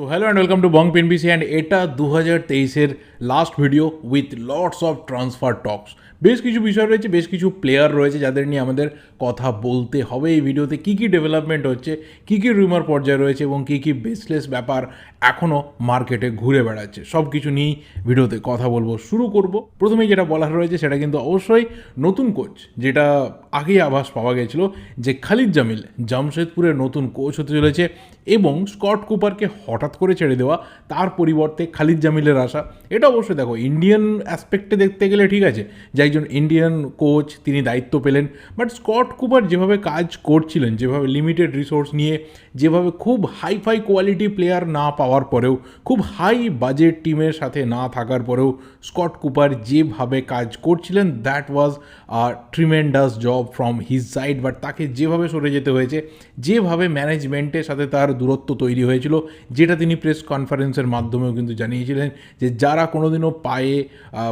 So hello and welcome to Bong পিনবিসি and এটা দু হাজার তেইশের last video with lots of transfer talks বেশ কিছু বিষয় রয়েছে, বেশ কিছু প্লেয়ার রয়েছে যাদের নিয়ে আমাদের কথা বলতে হবে। এই ভিডিওতে কী কী ডেভেলপমেন্ট হচ্ছে, কী কী রুমার পর্যায়ে রয়েছে এবং কী কী বেসলেস ব্যাপার এখনও মার্কেটে ঘুরে বেড়াচ্ছে। সব কিছু নিয়েই ভিডিওতে কথা বলব। শুরু করব। প্রথমেই যেটা বলার রয়েছে সেটা কিন্তু অবশ্যই নতুন কোচ যেটা আগেই আভাস পাওয়া গেছিল যে খালিদ জামিল, জামশেদপুরের নতুন কোচ হতে চলেছে এবং স্কট কুপারকে হঠাৎ করে ছেড়ে দেওয়া, তার পরিবর্তে খালিদ জামিলের আসা। এটা অবশ্যই দেখো ইন্ডিয়ান অ্যাসপেক্টে দেখতে গেলে ঠিক আছে, যে একজন ইন্ডিয়ান কোচ তিনি দায়িত্ব পেলেন। বাট স্কট কুপার যেভাবে কাজ করছিলেন, যেভাবে লিমিটেড রিসোর্স নিয়ে, যেভাবে খুব হাই ফাই কোয়ালিটি প্লেয়ার না পাওয়ার পরেও, খুব হাই বাজেট টিমের সাথে না থাকার পরেও স্কট কুপার যেভাবে কাজ করছিলেন that was tremendous job from his side but তাকে যেভাবে সরে যেতে হয়েছে, যেভাবে ম্যানেজমেন্টের সাথে তার দূরত্ব তৈরি হয়েছিল, যেটা তিনি প্রেস কনফারেন্সের মাধ্যমেও কিন্তু জানিয়েছিলেন যে যারা কোনোদিনও পায়ে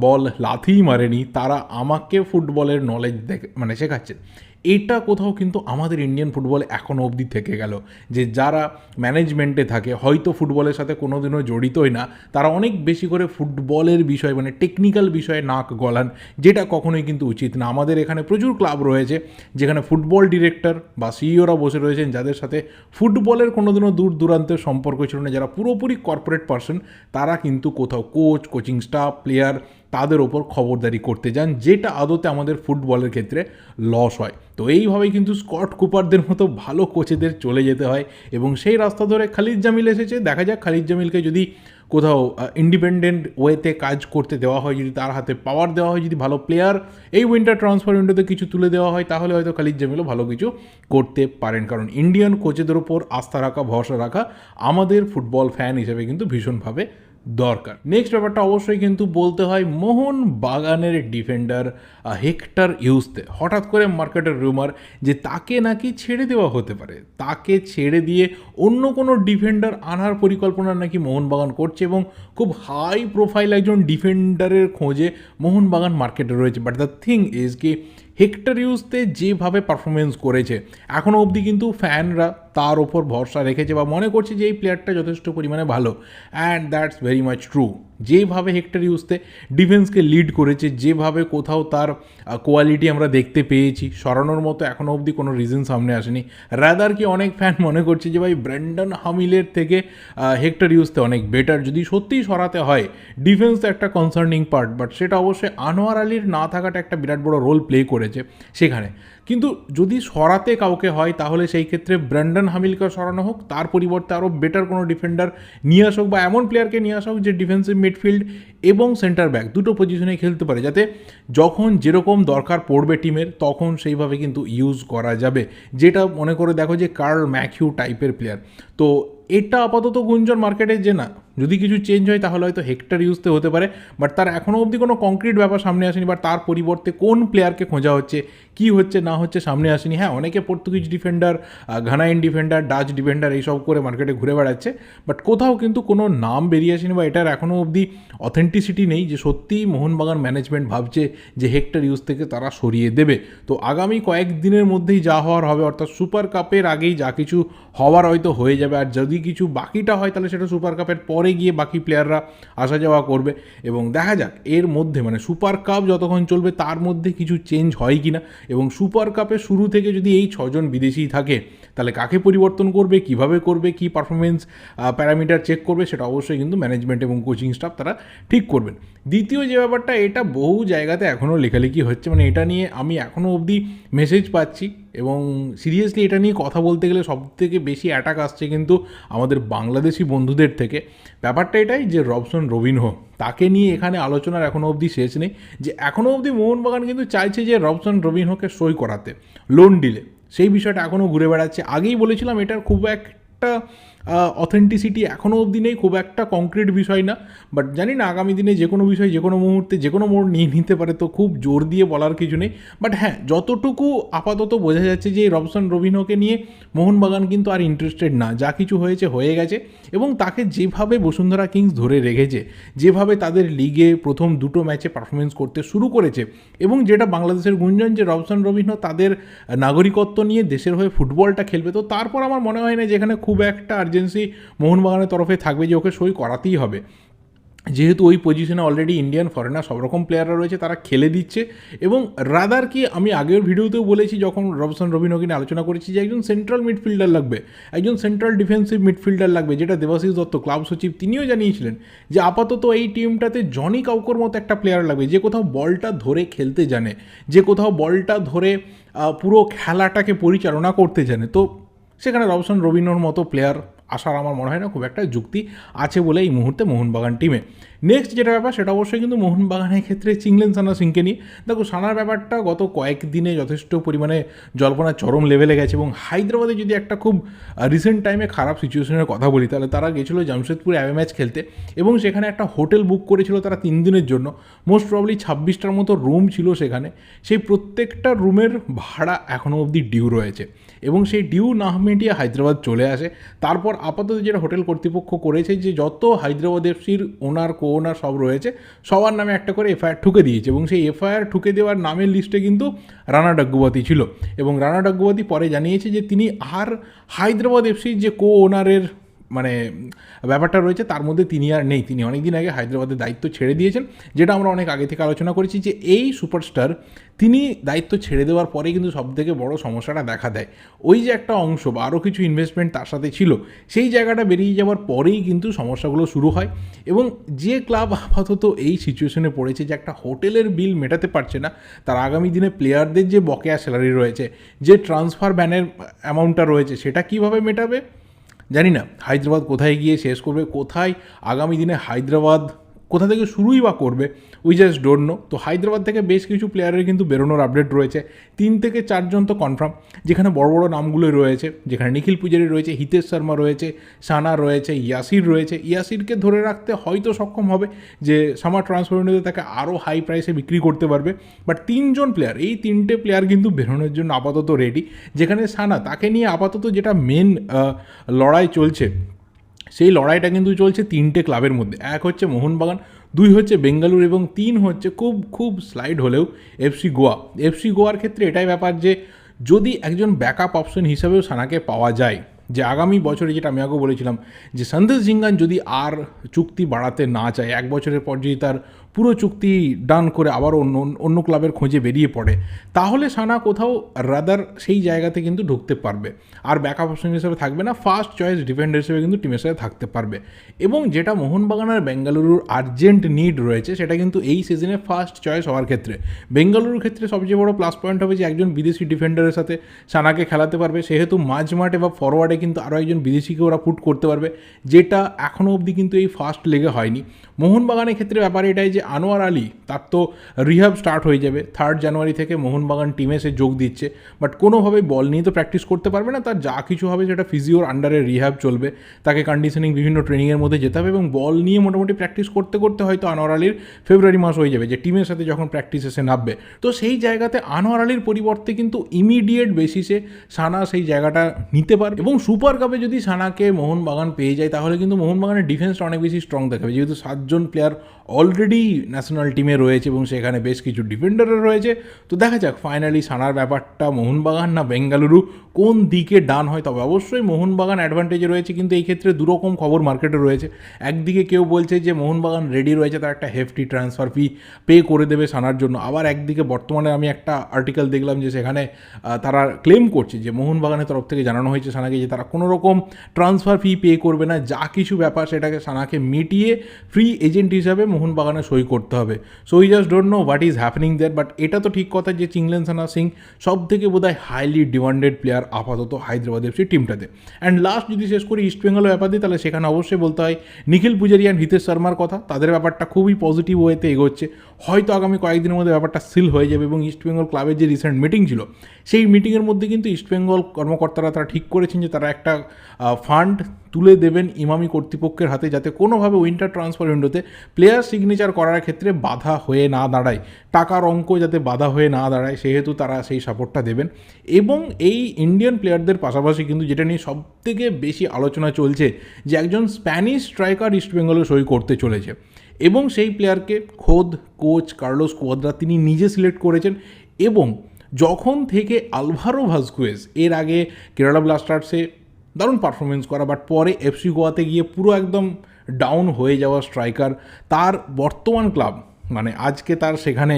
বল লাথিই মারেনি, তারা আমাকে ফুটবলের নলেজ দেখ মানে শেখাচ্ছেন। এটা কোথাও কিন্তু আমাদের ইন্ডিয়ান ফুটবল এখনও অবধি থেকে গেল। যে যারা ম্যানেজমেন্টে থাকে, হয়তো ফুটবলের সাথে কোনোদিনও জড়িতই না, তারা অনেক বেশি করে ফুটবলের বিষয় মানে টেকনিক্যাল বিষয়ে নাক গলান, যেটা কখনোই কিন্তু উচিত না। আমাদের এখানে প্রচুর ক্লাব রয়েছে, যেখানে ফুটবল ডিরেক্টর বা সিইওরা বসে রয়েছেন, যাদের সাথে ফুটবলের কোনোদিনও দূর দূরান্তের সম্পর্ক ছিল না। যারা পুরোপুরি কর্পোরেট পার্সন তারা কিন্তু কোথাও কোচ কোচিং স্টাফ প্লেয়ার তাদের ওপর খবরদারি করতে যান, যেটা আদতে আমাদের ফুটবলের ক্ষেত্রে লস হয়। তো এইভাবেই কিন্তু স্কট কুপারদের মতো ভালো কোচেদের চলে যেতে হয় এবং সেই রাস্তা ধরে খালিদ জামিল এসেছে। দেখা যাক খালিদ জামিলকে যদি কোথাও ইন্ডিপেন্ডেন্ট ওয়েতে কাজ করতে দেওয়া হয়, যদি তার হাতে পাওয়ার দেওয়া হয়, যদি ভালো প্লেয়ার এই উইন্টার ট্রান্সফার উইন্ডোতে কিছু তুলে দেওয়া হয়, তাহলে হয়তো খালিদ জামিলও ভালো কিছু করতে পারেন। কারণ ইন্ডিয়ান কোচেদের ওপর আস্থা রাখা, ভরসা রাখা আমাদের ফুটবল ফ্যান হিসেবে কিন্তু ভীষণভাবে দরকার। নেক্সট ব্যাপারটা অবশ্যই কিন্তু বলতে হয় মোহন বাগানের ডিফেন্ডার হেক্টর ইউজতে হঠাৎ করে মার্কেটের রুমার যে তাকে নাকি ছেড়ে দেওয়া হতে পারে। তাকে ছেড়ে দিয়ে অন্য কোনো ডিফেন্ডার আনার পরিকল্পনা নাকি মোহনবাগান করছে এবং খুব হাই প্রোফাইল একজন ডিফেন্ডারের খোঁজে মোহনবাগান মার্কেটে রয়েছে। বাট দ্য থিং ইজ কি হেক্টর ইউজতে যেভাবে পারফরমেন্স করেছে এখনও অবধি কিন্তু ফ্যানরা তার ওপর ভরসা রেখেছে বা মনে করছে যে এই প্লেয়ারটা যথেষ্ট পরিমাণে ভালো। And that's very much true যেভাবে হেক্টর ইউজতে ডিফেন্সকে লিড করেছে, যেভাবে কোথাও তার কোয়ালিটি আমরা দেখতে পেয়েছি, সরানোর মতো এখনও অবধি কোনো রিজন সামনে আসেনি। রাদার কি অনেক ফ্যান মনে করছে যে, ভাই ব্র্যান্ডন হামিলের থেকে হেক্টর ইউজতে অনেক বেটার যদি সত্যিই সরাতে হয় ডিফেন্স একটা কনসার্নিং পার্ট বাট সেটা অবশ্যই আনোয়ার আলীর না থাকাটা একটা বিরাট বড় রোল প্লে করেছে সেখানে। কিন্তু যদি সরাতে কাউকে হয়, তাহলে সেই ক্ষেত্রে ব্র্যান্ডন হামিলকে সরানো হোক, তার পরিবর্তে আরও বেটার কোনো ডিফেন্ডার নিয়ে আসুক বা এমন প্লেয়ারকে নিয়ে আসা হোক যে ডিফেন্সিভ মিডফিল্ড এবং সেন্টার ব্যাক দুটো পজিশনে খেলতে পারে, যাতে যখন যেরকম দরকার পড়বে টিমের তখন সেইভাবে কিন্তু ইউজ করা যাবে। যেটা মনে করে দেখো যে কার্ল ম্যাকিউ টাইপের প্লেয়ার তো এটা আপাতত গুঞ্জন মার্কেটে যে না যদি কিছু চেঞ্জ হয়, তাহলে হয়তো হেক্টর ইউজতে হতে পারে। বাট তার এখনও অবধি কোনো কংক্রিট ব্যাপার সামনে আসেনি, বা তার পরিবর্তে কোন প্লেয়ারকে খোঁজা হচ্ছে, কি হচ্ছে, না হচ্ছে সামনে আসেনি। হ্যাঁ অনেকে Portuguese defender Ghanaian defender Dutch defender এইসব করে মার্কেটে ঘুরে বেড়াচ্ছে। বাট কোথাও কিন্তু কোনো নাম বেরিয়ে আসেনি, বা এটার এখনও অবধি অথেন্টিসিটি নেই যে সত্যিই মোহনবাগান ম্যানেজমেন্ট ভাবছে যে হেক্টর ইউজ থেকে তারা সরিয়ে দেবে। তো আগামী কয়েকদিনের মধ্যেই যা হওয়ার হবে, অর্থাৎ সুপার কাপের আগেই যা কিছু হওয়ার হয়তো হয়ে যাবে। আর যদি কিছু বাকিটা হয়, তাহলে সেটা সুপার কাপের পরে গিয়ে বাকি প্লেয়াররা আসা যাওয়া করবে এবং দেখা যাক এর মধ্যে মানে সুপার কাপ যতক্ষণ চলবে তার মধ্যে কিছু চেঞ্জ হয় কি না এবং সুপার কাপে শুরু থেকে যদি এই ছজন বিদেশি থাকে, তাহলে কাকে পরিবর্তন করবে, কীভাবে করবে, কি পারফরমেন্স প্যারামিটার চেক করবে সেটা অবশ্যই কিন্তু ম্যানেজমেন্ট এবং কোচিং স্টাফ তারা ঠিক করবেন। দ্বিতীয় যে ব্যাপারটা, এটা বহু জায়গাতে এখনও লেখালেখি হচ্ছে। মানে এটা নিয়ে আমি এখনও অবধি মেসেজ পাচ্ছি। এবং সিরিয়াসলি এটা নিয়ে কথা বলতে গেলে সব থেকে বেশি অ্যাটাক আসছে কিন্তু আমাদের বাংলাদেশি বন্ধুদের থেকে। ব্যাপারটা এটাই যে রবসন রবিনহো তাকে নিয়ে এখানে আলোচনার এখনও অবধি শেষ নেই। যে এখনও অবধি মোহনবাগান কিন্তু চাইছে যে রবসন রবিনহোকে সই করাতে লোন ডিলে সেই বিষয়টা এখনও ঘুরে বেড়াচ্ছে। আগেই বলেছিলাম এটার খুব একটা অথেন্টিসিটি এখনও অবধি নেই, খুব একটা কংক্রিট বিষয় না বাট জানি না আগামী দিনে যে কোনো বিষয়, যে কোনো মুহূর্তে, যে কোনো মোড় নিয়ে নিতে পারে, তো খুব জোর দিয়ে বলার কিছু নেই বাট হ্যাঁ যতটুকু আপাতত বোঝা যাচ্ছে যে রবসন রবিনহোকে নিয়ে মোহনবাগান কিন্তু আর ইন্টারেস্টেড না, যা কিছু হয়েছে, হয়ে গেছে, এবং তাকে যেভাবে বসুন্ধরা কিংস ধরে রেখেছে, যেভাবে তাদের লিগে প্রথম দুটো ম্যাচে পারফরমেন্স করতে শুরু করেছে, এবং যেটা বাংলাদেশের গুঞ্জন যে রবসন রবিনহো তাদের নাগরিকত্ব নিয়ে দেশের হয়ে ফুটবলটা খেলবে, তো তারপর আমার মনে হয় না যেখানে খুব একটা আর আর্জেন্সি মোহনবাগানের তরফে থাকবে যে ওকে সই করাতেই হবে। যেহেতু ওই পজিশনে অলরেডি ইন্ডিয়ান ফরেনার সব রকম প্লেয়াররা রয়েছে, তারা খেলে দিচ্ছে। এবং রাদার কি আমি আগের ভিডিওতেও বলেছি, যখন রবসন রবিনকে নিয়ে আলোচনা করেছি যে একজন সেন্ট্রাল মিডফিল্ডার লাগবে, একজন সেন্ট্রাল ডিফেন্সিভ মিডফিল্ডার লাগবে, যেটা দেবাশিস দত্ত, ক্লাব সচিব, তিনিও জানিয়েছিলেন যে আপাতত এই টিমটাতে জনি কাউকোর মতো একটা প্লেয়ার লাগবে, যে কোথাও বলটা ধরে খেলতে জানে, যে কোথাও বলটা ধরে পুরো খেলাটাকে পরিচালনা করতে জানে। তো সেখানে রবসন রবিনোর মতো প্লেয়ার আসার আমার মনে হয় না খুব একটা যুক্তি আছে বলে এই মুহূর্তে মোহনবাগান টিমে নেক্সট যেটা ব্যাপার, সেটা অবশ্যই কিন্তু মোহনবাগানের ক্ষেত্রে চিংলেন সানা সিংকে নিয়ে। দেখো সানার ব্যাপারটা গত কয়েকদিনে যথেষ্ট পরিমাণে জল্পনা চরম লেভেলে গেছে এবং হায়দ্রাবাদে যদি একটা খুব রিসেন্ট টাইমে খারাপ সিচুয়েশনের কথা বলি, তাহলে তারা গেছিল জামশেদপুরে অ্যাওয়ে ম্যাচ খেলতে এবং সেখানে একটা হোটেল বুক করেছিল তারা তিন দিনের জন্য। মোস্ট প্রবলি ছাব্বিশটার মতো রুম ছিল সেখানে। সেই প্রত্যেকটা রুমের ভাড়া এখনও অবধি ডিউ রয়েছে এবং সেই ডিউ না মিটিয়ে হায়দ্রাবাদ চলে আসে। তারপর আপাতত যেটা হোটেল কর্তৃপক্ষ করেছে যে যত হায়দ্রাবাদ এফসির ওনার কো ওনার সব রয়েছে। সবার নামে একটা করে এফআইআর ঠুকে দিয়েছে এবং সেই এফআইআর ঠুকে দেওয়ার নামের লিস্টে কিন্তু রানা ডাগ্গুবাতি ছিল এবং রানা ডাগ্গুবাতি পরে জানিয়েছে যে তিনি আর হায়দ্রাবাদ এফসির যে কো ওনারের মানে ব্যাপারটা রয়েছে, তার মধ্যে তিনি আর নেই। তিনি অনেক দিন আগে হায়দ্রাবাদের দায়িত্ব ছেড়ে দিয়েছেন, যেটা আমরা অনেক আগে থেকে আলোচনা করেছি যে এই সুপারস্টার তিনি দায়িত্ব ছেড়ে দেওয়ার পরে কিন্তু সবথেকে বড় সমস্যাটা দেখা দেয়। ওই যে একটা অংশ বা আরও কিছু ইনভেস্টমেন্ট তার সাথে ছিল, সেই জায়গাটা বেরিয়ে যাওয়ার পরেই কিন্তু সমস্যাগুলো শুরু হয় এবং যে ক্লাব আপাতত এই সিচুয়েশনে পড়েছে যে একটা হোটেলের বিল মেটাতে পারছে না, তার আগামী দিনে প্লেয়ারদের যে বকেয়া স্যালারি রয়েছে, যে ট্রান্সফার ব্যানের অ্যামাউন্টটা রয়েছে, সেটা কীভাবে মেটাবে? জানি না হায়দ্রাবাদ কোথায় গিয়ে শেষ করবে, কোথায় আগামী দিনে হায়দ্রাবাদ কোথা থেকে শুরুই বা করবে উই জাস্ট ডোন্ট নো তো হায়দ্রাবাদ থেকে বেশ কিছু প্লেয়ারের কিন্তু বেরোনোর আপডেট রয়েছে। তিন থেকে চারজন তো কনফার্ম যেখানে বড় বড় নামগুলো রয়েছে। যেখানে নিখিল পূজারি রয়েছে, হিতেশ শর্মা রয়েছে, সানা রয়েছে, ইয়াসির রয়েছে। ইয়াসিরকে ধরে রাখতে হয়তো সক্ষম হবে যে সামার ট্রান্সফার তাকে আরও হাই প্রাইসে বিক্রি করতে পারবে। বাট তিনজন প্লেয়ার এই তিনটে প্লেয়ার কিন্তু বেরোনোর জন্য আপাতত রেডি যেখানে সানা, তাকে নিয়ে আপাতত যেটা মেন লড়াই চলছে, সেই লড়াইটা কিন্তু চলছে তিনটে ক্লাবের মধ্যে। এক হচ্ছে মোহনবাগান দুই হচ্ছে বেঙ্গালুরু এবং তিন হচ্ছে খুব খুব স্লাইড হলেও এফসি গোয়া। এফসি গোয়ার ক্ষেত্রে এটাই ব্যাপার যে যদি একজন ব্যাকআপ অপশন হিসাবেও সানাকে পাওয়া যায়, যে আগামী বছরে যেটা আমি আগেও বলেছিলাম, যে সন্দেশ জিঙ্গান যদি আর চুক্তি বাড়াতে না চায়, এক বছরের পর যদি তার পুরো চুক্তি ডান করে আবার অন্য অন্য ক্লাবের খোঁজে বেরিয়ে পড়ে। তাহলে সানা কোথাও রাদার সেই জায়গাতে কিন্তু ঢুকতে পারবে। আর ব্যাকআপ অপশন হিসেবে থাকবে না ফার্স্ট চয়েস ডিফেন্ডার হিসেবে কিন্তু টিমের সাথে থাকতে পারবে। এবং যেটা মোহনবাগান আর বেঙ্গালুরুর আর্জেন্ট নিড রয়েছে, সেটা কিন্তু এই সিজনে ফার্স্ট চয়েস হওয়ার ক্ষেত্রে। বেঙ্গালুরুর ক্ষেত্রে সবচেয়ে বড় প্লাস পয়েন্ট হবে যে একজন বিদেশি ডিফেন্ডারের সাথে সানাকে খেলাতে পারবে। সেহেতু মাঝ মাঠে বা ফরওয়ার্ডে কিন্তু আরও একজন বিদেশিকে ওরা পুট করতে পারবে, যেটা এখনও অবধি কিন্তু এই ফার্স্ট লেগে হয়নি। মোহনবাগানের ক্ষেত্রে ব্যাপার এটাই যে আনোয়ার আলী, তার তো রিহাব স্টার্ট হয়ে যাবে। থার্ড জানুয়ারি থেকে মোহনবাগান টিমে সে যোগ দিচ্ছে। বাট কোনোভাবে বল নিয়ে তো প্র্যাকটিস করতে পারবে না। তার যা কিছু হবে সেটা ফিজিওর আন্ডারে রিহাব চলবে। তাকে কন্ডিশনিং বিভিন্ন ট্রেনিংয়ের মধ্যে যেতে হবে এবং বল নিয়ে মোটামুটি প্র্যাকটিস করতে করতে হয়তো আনোয়ার আলীর ফেব্রুয়ারি মাস হয়ে যাবে, যে টিমের সাথে যখন প্র্যাকটিস এসে নামবে। তো সেই জায়গাতে আনোয়ার আলীর পরিবর্তে কিন্তু ইমিডিয়েট বেসিসে সানা সেই জায়গাটা নিতে পারে এবং সুপার কাপে যদি সানাকে মোহনবাগান পেয়ে যায়, তাহলে কিন্তু মোহনবাগানের ডিফেন্সটা অনেক বেশি স্ট্রং দেখাবে। যেহেতু সাতজন প্লেয়ার অলরেডি ন্যাশনাল টিমে রয়েছে এবং সেখানে বেশ কিছু ডিফেন্ডারও রয়েছে। তো দেখা যাক ফাইনালি সানার ব্যাপারটা মোহনবাগান না বেঙ্গালুরু কোন দিকে ডান হয়? তবে অবশ্যই মোহনবাগান অ্যাডভান্টেজে রয়েছে, কিন্তু এই ক্ষেত্রে দুরকম খবর মার্কেটে রয়েছে। একদিকে কেউ বলছে যে মোহনবাগান রেডি রয়েছে, তার একটা হেফটি ট্রান্সফার ফি পে করে দেবে সানার জন্য। আবার একদিকে বর্তমানে আমি একটা আর্টিকেল দেখলাম যে সেখানে তারা ক্লেম করছে যে মোহনবাগানের তরফ থেকে জানানো হয়েছে সানাকে যে তারা কোনো রকম ট্রান্সফার ফি পে করবে না, যা কিছু ব্যাপার সেটাকে সানাকে মিটিয়ে ফ্রি এজেন্ট হিসাবে মোহনবাগানে সই করতে হবে। So we just don't know what is happening that but এটা তো ঠিক কথা যে চিংলেন সানা সিং সব থেকে বোধহয় হাইলি ডিমান্ডেড প্লেয়ার আপাতত হায়দ্রাবাদ এফসি টিমটাতে। অ্যান্ড লাস্ট যদি শেষ করি ইস্ট বেঙ্গলের ব্যাপার দিই তাহলে সেখানে অবশ্যই বলতে হয় নিখিল পূজারি অ্যান্ড হিতেশ শর্মার কথা, তাদের ব্যাপারটা খুবই পজিটিভ ওয়েতে এগোচ্ছে। হয়তো আগামী কয়েকদিনের মধ্যে ব্যাপারটা সিল হয়ে যাবে এবং ইস্ট বেঙ্গল ক্লাবের যে রিসেন্ট মিটিং ছিল, সেই মিটিংয়ের মধ্যে কিন্তু ইস্ট বেঙ্গল কর্মকর্তারা তারা ঠিক করেছেন যে তারা একটা ফান্ড তুলে দেবেন ইমামি কর্তৃপক্ষের হাতে যাতে কোনোভাবে উইন্টার ট্রান্সফার উইন্ডোতে প্লেয়ার সিগনেচার করার ক্ষেত্রে বাধা হয়ে না দাঁড়ায়। টাকার অঙ্ক যাতে বাধা হয়ে না দাঁড়ায়, সেহেতু তারা সেই সাপোর্টটা দেবেন। এবং এই ইন্ডিয়ান প্লেয়ারদের পাশাপাশি কিন্তু যেটা নিয়ে সবথেকে বেশি আলোচনা চলছে, যে একজন স্প্যানিশ স্ট্রাইকার ইস্টবেঙ্গলে সই করতে চলেছে। এবং সেই প্লেয়ারকে খোদ কোচ কার্লোস কোয়াদ্রা তিনি নিজে সিলেক্ট করেছেন এবং যখন থেকে আলভারো ভাস্কুয়েস এর আগে কেরালা ব্লাস্টার্সে দারুণ পারফরমেন্স করা বাট পরে এফসি গোয়াতে গিয়ে পুরো একদম ডাউন হয়ে যাওয়া স্ট্রাইকার তার বর্তমান ক্লাব মানে আজকে তার সেখানে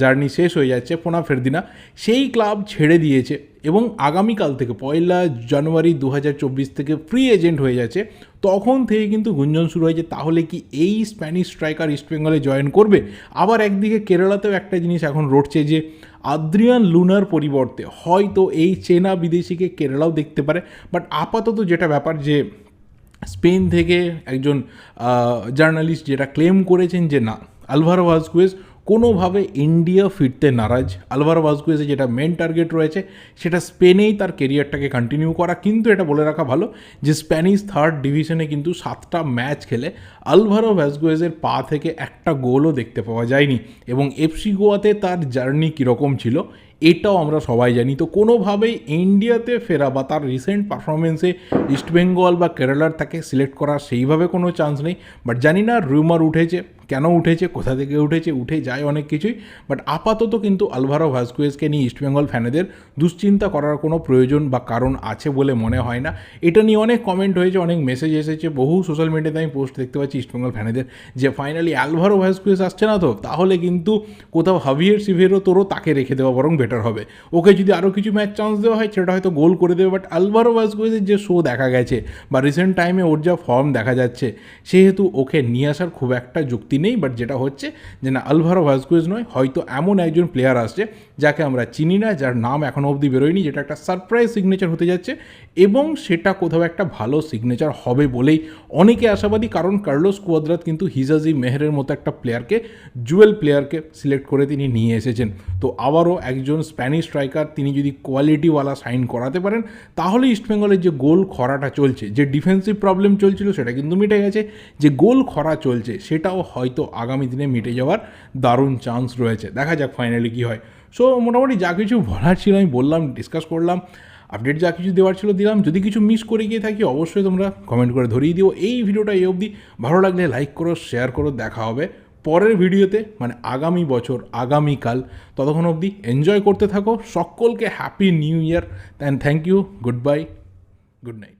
জার্নি শেষ হয়ে যাচ্ছে পোনা ফেরদিনা, সেই ক্লাব ছেড়ে দিয়েছে এবং আগামীকাল থেকে পয়লা জানুয়ারি দু হাজার চব্বিশ থেকে ফ্রি এজেন্ট হয়ে যাচ্ছে, তখন থেকে কিন্তু গুঞ্জন শুরু হয়েছে, তাহলে কি এই স্প্যানিশ স্ট্রাইকার ইস্টবেঙ্গলে জয়েন করবে? আবার একদিকে কেরালাতেও একটা জিনিস এখন রটছে যে আদ্রিয়ান লুনার পরিবর্তে হয়তো এই চেনা বিদেশিকে কেরালাও দেখতে পারে বাট আপাতত যেটা ব্যাপার যে স্পেন থেকে একজন জার্নালিস্ট যেটা ক্লেম করেছেন যে না, আলভারো ভাজকুয়েজ কোনোভাবে ইন্ডিয়া ফিরতে নারাজ। আলভারো ভাজকুয়েজে যেটা মেন টার্গেট রয়েছে, সেটা স্পেনেই তার কেরিয়ারটাকে কন্টিনিউ করা। কিন্তু এটা বলে রাখা ভালো যে স্প্যানিশ থার্ড ডিভিশনে কিন্তু সাতটা ম্যাচ খেলে আলভারো ভ্যাসগুয়েজের পা থেকে একটা গোলও দেখতে পাওয়া যায়নি। এবং এফসি গোয়াতে তার জার্নি কীরকম ছিল, এটাও আমরা সবাই জানি। তো কোনোভাবেই ইন্ডিয়াতে ফেরা বা তার রিসেন্ট পারফরমেন্সে ইস্টবেঙ্গল বা কেরালার তাকে সিলেক্ট করার সেইভাবে কোনো চান্স নেই। বাট জানি না রুমার উঠেছে কেন উঠেছে, কোথা থেকে উঠেছে, উঠে যায় অনেক কিছুই বাট আপাতত কিন্তু আলভারো ভাস্কুয়েজকে নিয়ে ইস্টবেঙ্গল ফ্যানেদের দুশ্চিন্তা করার কোনো প্রয়োজন বা কারণ আছে বলে মনে হয় না। এটা নিয়ে অনেক কমেন্ট হয়েছে, অনেক মেসেজ এসেছে, বহু সোশ্যাল মিডিয়াতে আমি পোস্ট দেখতে পাচ্ছি ইস্টবেঙ্গল ফ্যানেদের যে ফাইনালি আলভারো ভাস্কুয়েজ আসছে না তো, তাহলে কিন্তু কোথাও হাভিয়ের সিভিয়েরও তোরও তাকে রেখে দেওয়া বরং বেটার হবে। ওকে যদি আরও কিছু ম্যাচ চান্স দেওয়া হয়, সেটা হয়তো গোল করে দেবে বাট আলভারো ভাস্কুয়েজের যে শো দেখা গেছে, বা রিসেন্ট টাইমে ওর যা ফর্ম দেখা যাচ্ছে, সেহেতু ওকে নিয়ে আসার খুব একটা যুক্তি নেই বাট যেটা হচ্ছে যে না আলভারো ভাস্কুয়েজ নয়, হয়তো এমন একজন প্লেয়ার আসছে যাকে আমরা চিনি না, যার নাম এখনও অবধি বেরোয়নি, যেটা একটা সারপ্রাইজ সিগনেচার হতে যাচ্ছে, এবং সেটা কোথাও একটা ভালো সিগনেচার হবে বলেই অনেকে আশাবাদী, কারণ কার্লোস কুয়াদ্রাত কিন্তু হিজাজি মেহরের মতো একটা প্লেয়ারকে জুয়েল প্লেয়ারকে সিলেক্ট করে তিনি নিয়ে এসেছেন। তো আবারও একজন স্প্যানিশ স্ট্রাইকার তিনি যদি কোয়ালিটিওয়ালা সাইন করাতে পারেন, তাহলে ইস্টবেঙ্গলের যে গোল খরাটা চলছে, যে ডিফেন্সিভ প্রবলেম চলছিল, সেটা কিন্তু মিটে গেছে। যে গোল খরা চলছে, সেটাও হয়তো আগামী দিনে মিটে যাওয়ার দারুণ চান্স রয়েছে। দেখা যাক ফাইনালি কী হয়। সো মোটামুটি যা কিছু বলার ছিল আমি বললাম ডিসকাস করলাম আপডেট যা কিছু দেওয়ার ছিল দিলাম। যদি কিছু মিস করে গিয়ে থাকি, অবশ্যই তোমরা কমেন্ট করে ধরিয়ে দিও। এই ভিডিওটা এই অবধি। ভালো লাগলে লাইক করো শেয়ার করো, দেখা হবে পরের ভিডিওতে। মানে আগামী বছর, আগামীকাল, ততক্ষণ অবধি এনজয় করতে থাকো। সকলকে happy new year and thank you goodbye good night